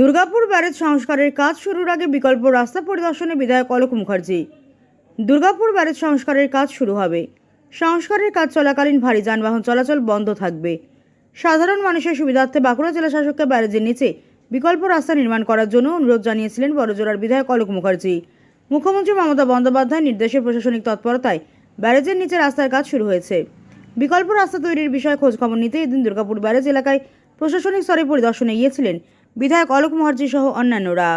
Durgapur barrage সংস্কারের কাজ শুরুর আগে বিকল্প রাস্তা পরিদর্শনে বিধায়ক অলোক মুখার্জি। দুর্গাপুর ব্যারেজ সংস্কারের কাজ শুরু হবে। সংস্কারের কাজ চলাকালীন ভারী যানবাহন চলাচল বন্ধ থাকবে। সাধারণ মানুষের সুবিধার্থে বাঁকুড়া জেলা শাসককে ব্যারেজের নিচে বিকল্প রাস্তা নির্মাণ করার জন্য অনুরোধ জানিয়েছিলেন বড়জোড়ার বিধায়ক অলোক মুখার্জি। মুখ্যমন্ত্রী মমতা বন্দ্যোপাধ্যায় নির্দেশে প্রশাসনিক তৎপরতায় ব্যারেজের নিচে রাস্তার কাজ শুরু হয়েছে। বিকল্প রাস্তা তৈরির বিষয়ে খোঁজখবর নিতে এদিন দুর্গাপুর ব্যারেজ এলাকায় প্রশাসনিক স্তরে পরিদর্শনে গিয়েছিলেন বিধায়ক অলোক মুখার্জি সহ অন্যান্যরা।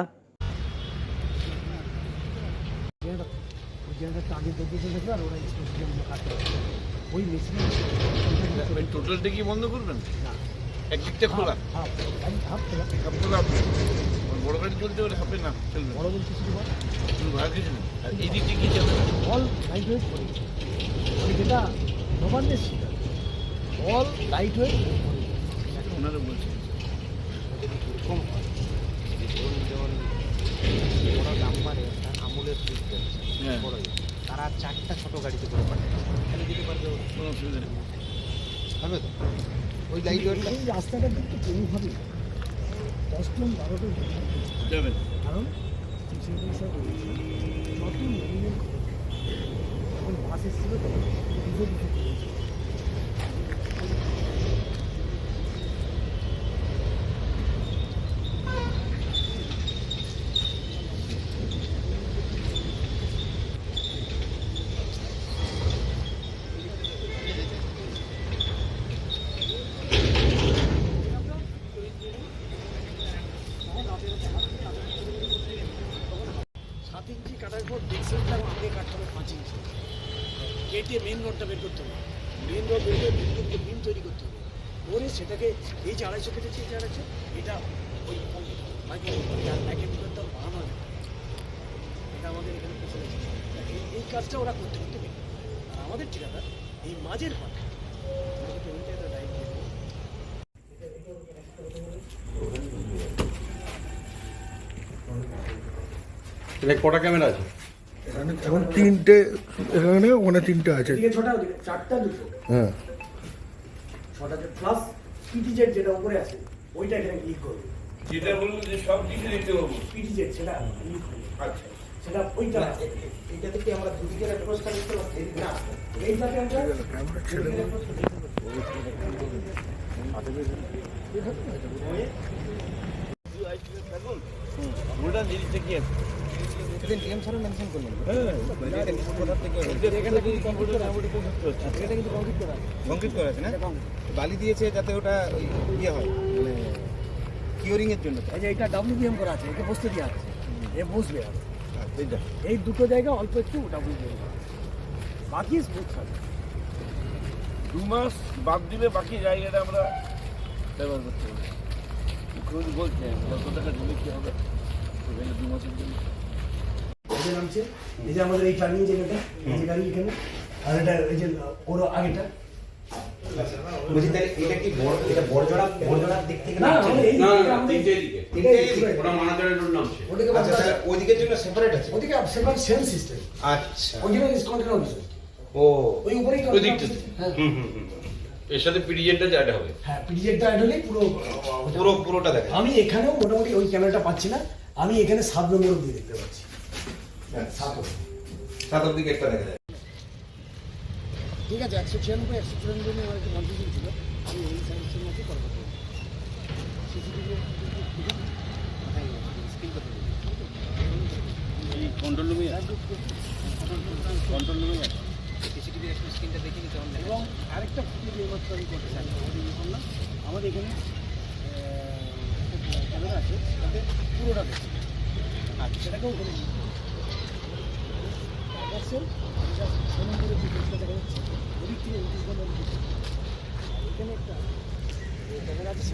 ওই টোটালটা কি বন্ধ করবেন? একদিকটা খোলা। হাফ খোলা আপনি। ওই বড় গাড়ি চলতে পারে হাফে না চলবে। বড় শুধু ভাড়া কিছু নেই। আর এই দিক কি চলবে? অল লাইট ওয়েট করে। যেটা অল লাইট ওয়েট ওনারা বলছেন কম হয় যদি ধরুন যেমন বড় নাম্বারে আমুলের সিস্টেম হ্যাঁ বড় তারা চারটা ছোট গাড়িতে করে পাঠায়। তাহলে যেতে পারবে কোনো অসুবিধা নেই। হবে তো? ওই লাইট এই রাস্তাটা কিন্তু কোনোভাবে অষ্টম বারোটা যাবেন কারণ যত এখন বাস এসেছিল তো দুটো দুটো করেছে সাত ইঞ্চি কাটার পর ডিক্সেলটা আগে কাটতে হবে পাঁচ ইঞ্চি কেটে মেন রোডটা বের করতে হবে। মেন রোড বের করে করতে বিম তৈরি করতে হবে। করে সেটাকে এই যে আড়াইশো কেটেছে এই যে আড়াইশো এটা ওই প্যাকেট করতে বানানো হবে এটা আমাদের এখানে ফেসিলিটি এই কাজটা ওরা করতে করতে আমাদের ঠিকাদার এই মাঝের পাটা আমাদের পেমেন্টে একটা দায়িত্ব দিয়ে দেবে। এটা কটা ক্যামেরা আছে এখানে এখন তিনটে এখানে ওখানে তিনটে আছে চারটা দুটো হ্যাঁ ছটা প্লাস পিটিজেড যেটা উপরে আছে ওইটা এখানে ক্লিক করবে যেটা বলুন যে সব কিছু দেখতে পাবো পিটিজেড সেটা ক্লিক করবে আচ্ছা সেটা ওইটা এটা থেকে আমরা দুদিকের অ্যাপ্রোচটা নিতে পারছি না এইটাকে আমরা ক্যামেরা ছেড়ে দেবো ওটা জিনিসটা কি আছে সেদিন ডিএম স্যারও মেনশন করলেন। কম্পিউটার করতে হচ্ছে। এটা কিন্তু কমপ্লিট করা। কংক্রিট করা আছে না? বালি দিয়েছে যাতে ওটা ইয়ে হয় মানে কিওরিং এর জন্য। এই যে এটা ডাব্লিউবিএম করা আছে একে বসতে দেওয়া আছে। এ বসবে আর। এই দুটো জায়গা অল্প একটু ডাব্লিউবিএম করা। বাকি স্মুথ থাকবে দু মাস বাদ দিলে বাকি জায়গাটা আমরা ব্যবহার করতে পারব। বলছেন যত টাকা ঢুলে কি হবে দু মাসের জন্য। যে নামছে। এই যে আমাদের এই টার্নিং জায়গাটা এই যে গাড়ি এখানে আর এটা এই যে ওর আগেটা। বলছি তাহলে এটা কি বড় এটা বড় জোড়া দিক থেকে না নামছে? আমাদের এই না না তিনটে দিকে। এটাই দিকে। ওটা মানাজারের জন্য নামছে। ওদিকে আচ্ছা তাহলে ওদিকের জন্য সেপারেট আছে? ওদিকে সেম সিস্টেম আচ্ছা। ওইখানে ডিসকাউন্টের অফিস ও। ওই উপরেই। হ্যাঁ হুম হুম হুম এর সাথে অ্যাড হবে। হ্যাঁ অ্যাড পুরো পুরো পুরোটা দেখা আমি এখানেও মোটামুটি ওই ক্যামেরাটা পাচ্ছি না। আমি এখানে সাত নম্বর অব্দি দেখতে পাচ্ছি। সাত অব্দি। গেটটা দেখা যায়। ঠিক আছে একশো ছিয়ানব্বই একশো চুরানব্বই নিয়ে আমার একটু কনফিউশন ছিল আমি এই সার্ভিসের মধ্যে কল করতে সিসিটিভি এই কন্ট্রোল রুমে কন্ট্রোল রুমে আছে। সিসিটিভি একটু স্ক্রিনটা দেখে নিতে হবে। এবং আরেকটা এইমাত্র আমি করতে চাই আমাদের করলাম। আমাদের এখানে ক্যামেরা আছে সেটাতে পুরোটা দেখছে আচ্ছা সেটাকেও ওখানে পার্সেল ছ নম্বরের যে জিনিসটা দেখা যাচ্ছে ওদিক থেকে উনত্রিশ নম্বর এখানে একটা ক্যামেরা আছে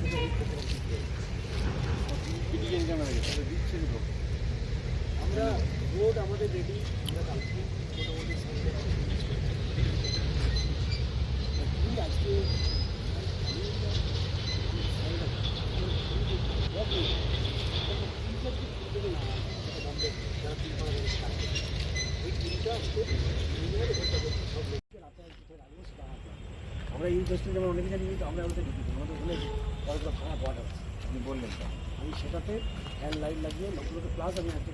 আমরা রোড আমাদের রেডি আমরা কালকে আমরা এই ইন্ডাস্ট্রি যেমন অনেক জানি কিন্তু আমরা ওটা দেখি আমাদের ওখানে কয়েকটা ভাড়া কোয়ার্টার আপনি বললেন। আমি সেটাতে ফ্যান লাইট লাগিয়ে লোকগুলোকে প্লাস আমি একটা